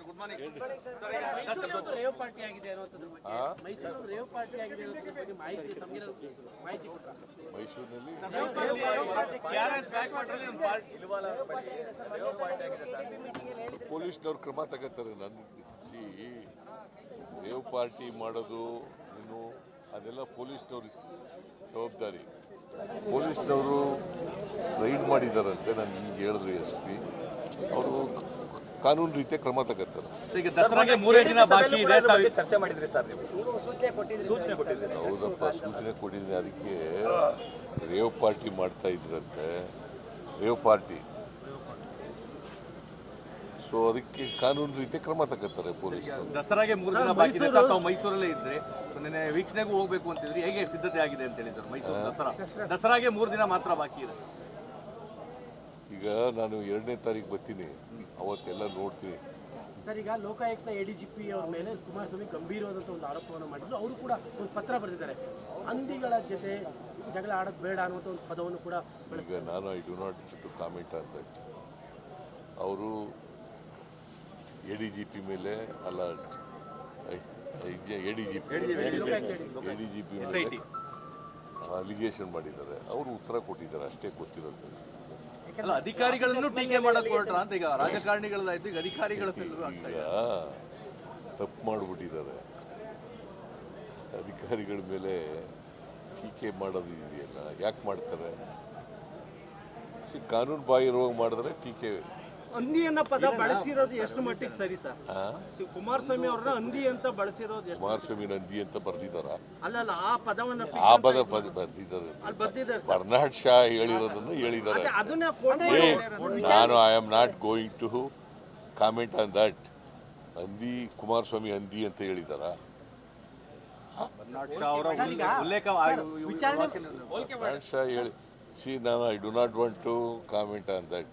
Mysuru rave party ಆಗಿದೆ? Mysuru rave party ಆಗಿದೆ ಮಾಹಿತಿ ಮೈಸೂರಿನಲ್ಲಿ ಪೊಲೀಸ್ನವ್ರು ಕ್ರಮ ತಗೋತಾರೆ ನನ್ನ ಸಿ ರೇವ್ ಪಾರ್ಟಿ ಮಾಡೋದು ಇನ್ನು ಅದೆಲ್ಲ ಪೊಲೀಸ್ನವ್ರ ಜವಾಬ್ದಾರಿ. ಪೊಲೀಸ್ನವರು ರೈಡ್ ಮಾಡಿದಾರಂತೆ ನಾನು ಹಿಂಗೆ ಹೇಳಿದ್ರು ಎಸ್ ಪಿ. ಅವರು ಕಾನೂನು ರೀತಿಯ ಕ್ರಮ ತಗತ್ತಾರೆ. ಈಗ ದಸರಾಗೆ ಮೂರೇ ದಿನ ಬಾಕಿ ಇದೆ ತಾವು- ಚರ್ಚೆ ಮಾಡಿದ್ರಿ ಸರ್ ನೀವು. ಸೂಚನೆ ಕೊಟ್ಟಿದ್ರಿ ಹೌದಪ್ಪ ಸೂಚನೆ ಕೊಟ್ಟಿದ್ದೀನಿ ಅದಕ್ಕೆ ರೇವ್ ಪಾರ್ಟಿ ಮಾಡ್ತಾ ಇದ್ರಂತೆ. Rave party. ಸೊ ಅದಕ್ಕೆ ಕಾನೂನು ರೀತಿಯ ಕ್ರಮ ತಗೋತಾರೆ ಪೊಲೀಸರು ದಸರಾಗೆ ಮೂರು ದಿನ ಬಾಕಿ ಇದೆ ಸರ್ ತಾವು ಮೈಸೂರಲ್ಲೇ ಇದ್ರೆ ನಿನ್ನೆ ವೀಕ್ಷಣೆಗೂ ಹೋಗ್ಬೇಕು ಅಂತಿದ್ರಿ. ಹೇಗೆ ಸಿದ್ಧತೆ ಆಗಿದೆ ಅಂತ ಹೇಳಿ ಸರ್ ಮೈಸೂರು ದಸರಾ. ದಸರಾಗೆ ಮೂರು ದಿನ ಮಾತ್ರ ಬಾಕಿ ಇದೆ ಈಗ ನಾನು ಎರಡನೇ ತಾರೀಕು ಬರ್ತೀನಿ. ಅವತ್ತೆಲ್ಲ ನೋಡ್ತೀನಿ. ಸರ್ ಈಗ Lokayukta A D G P ಅವರ ಮೇಲೆ ಕುಮಾರಸ್ವಾಮಿ ಗಂಭೀರವಾದಂಥ ಒಂದು ಆರೋಪವನ್ನು ಮಾಡಿದ್ರು. ಅವರು ಕೂಡ ಒಂದು ಪತ್ರ ಬರೆದಿದ್ದಾರೆ. ಹಂದಿಗಳ ಜೊತೆ ಜಗಳ ಆಡೋದು ಬೇಡ ಅನ್ನುವಂಥ ಒಂದು ಪದವನ್ನು ಕೂಡ ಈಗ ನಾನು I do not to comment ಅಂತ ದಟ್ ಅವರು ಎ ಡಿ ಜಿ ಪಿ ಮೇಲೆ ಅಲ್ಲ A D G P A D G P ಮೇಲೆ ಅಲಿಗೇಷನ್ ಮಾಡಿದ್ದಾರೆ. ಅವರು ಉತ್ತರ ಕೊಟ್ಟಿದ್ದಾರೆ ಅಷ್ಟೇ ಗೊತ್ತಿರೋದು. ಅಲ್ಲ ಅಧಿಕಾರಿಗಳನ್ನು ಟೀಕೆ ಮಾಡಕ್ ಹೊರಟ್ರ ಅಂತ ಈಗ ರಾಜಕಾರಣಿಗಳದಾಯ್ತು ಈಗ ಅಧಿಕಾರಿಗಳ ಈಗ ತಪ್ಪು ಮಾಡಿಬಿಟ್ಟಿದ್ದಾರೆ. ಅಧಿಕಾರಿಗಳ ಮೇಲೆ ಟೀಕೆ ಮಾಡೋದು ಇದೆಯಲ್ಲ ಯಾಕೆ ಮಾಡ್ತಾರೆ? ಸಿ ಕಾನೂನು ಬಾಯಿರುವಾಗ ಮಾಡಿದ್ರೆ ಟೀಕೆ ಹಂದಿ ಅನ್ನೋ ಪದ ಬಳಸಿರೋದು ಎಷ್ಟು ಮಟ್ಟಿಗೆ ಸರಿ ಸರ್? ಕುಮಾರಸ್ವಾಮಿ ಅವ್ರನ್ನ ಹಂದಿ ಅಂತ ಬಳಸಿರೋದು ಎಷ್ಟು ಕುಮಾರಸ್ವಾಮಿ ನಂದಿ ಅಂತ ಬರ್ದಿದ್ದಾರ? ಅಲ್ಲ ಆ ಪದವನ್ನ ಆ ಪದ ಪದ ಬರ್ದಿದ್ದಾರೆ. ಅಲ್ಲಿ ಬರ್ದಿದ್ದಾರೆ ಸರ್. ಬರ್ನಾಡ್ ಶಾ ಹೇಳಿರೋದನ್ನ ಹೇಳಿದ್ದಾರೆ. ಅದೇ ಅದನ್ನ. ನಾನು I am not going to comment on that ಅಂದಿ ಕುಮಾರಸ್ವಾಮಿ ಅಂದಿ ಅಂತ ಹೇಳಿದಾರ ಶಾ ಹೇಳಿ ಸಿ ನಾನು I do not want to comment on that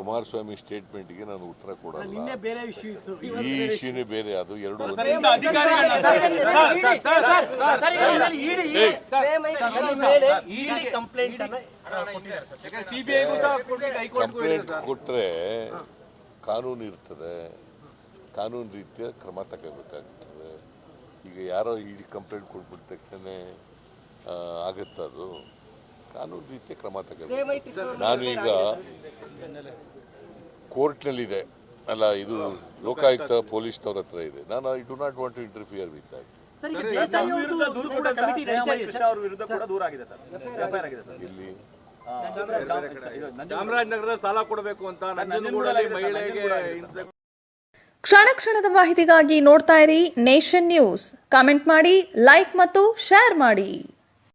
Kumaraswamy ಸ್ಟೇಟ್ಮೆಂಟ್ಗೆ ನಾನು ಉತ್ತರ ಕೊಡಲ್ಲ ಬೇರೆ ಇಶ್ಯೂ ಇತ್ತು ಈ ಇಶ್ಯೂನೇ ಬೇರೆ ಅದು ಎರಡು ಕಂಪ್ಲೇಂಟ್ ಕೊಟ್ಟರೆ ಕಾನೂನು ಇರ್ತದೆ ಕಾನೂನು ರೀತಿಯ ಕ್ರಮ ತಗೋಬೇಕಾಗ್ತದೆ ಈಗ ಯಾರೋ ಇಡಿ ಕಂಪ್ಲೇಂಟ್ ಕೊಟ್ಬಿಟ್ಟ ತಕ್ಷಣ ಆಗುತ್ತದು ಅದು ಕಾನೂನು ರೀತಿಯ ಕ್ರಮ ತಗೋಬೇಕು ನಾನು ಈಗ ಕೋರ್ಟ್ನಲ್ಲಿದೆ. ಅಲ್ಲ ಇದು ಲೋಕಾಯುಕ್ತ ಪೊಲೀಸ್ನವ್ರ ಹತ್ರ ಇದೆ. ನಾನು I do not want to interfere with that. ಇದೆ. ಇಲ್ಲಿ ಇದು ಸಾಲ ಕೊಡಬೇಕು ಅಂತ ಮಹಿಳೆಗೆ ಕ್ಷಣ ಕ್ಷಣದ ಮಾಹಿತಿಗಾಗಿ ನೋಡ್ತಾ ಇರಿ ನೇಷನ್ ನ್ಯೂಸ್. ಕಾಮೆಂಟ್ ಮಾಡಿ ಲೈಕ್ ಮತ್ತು ಶೇರ್ ಮಾಡಿ.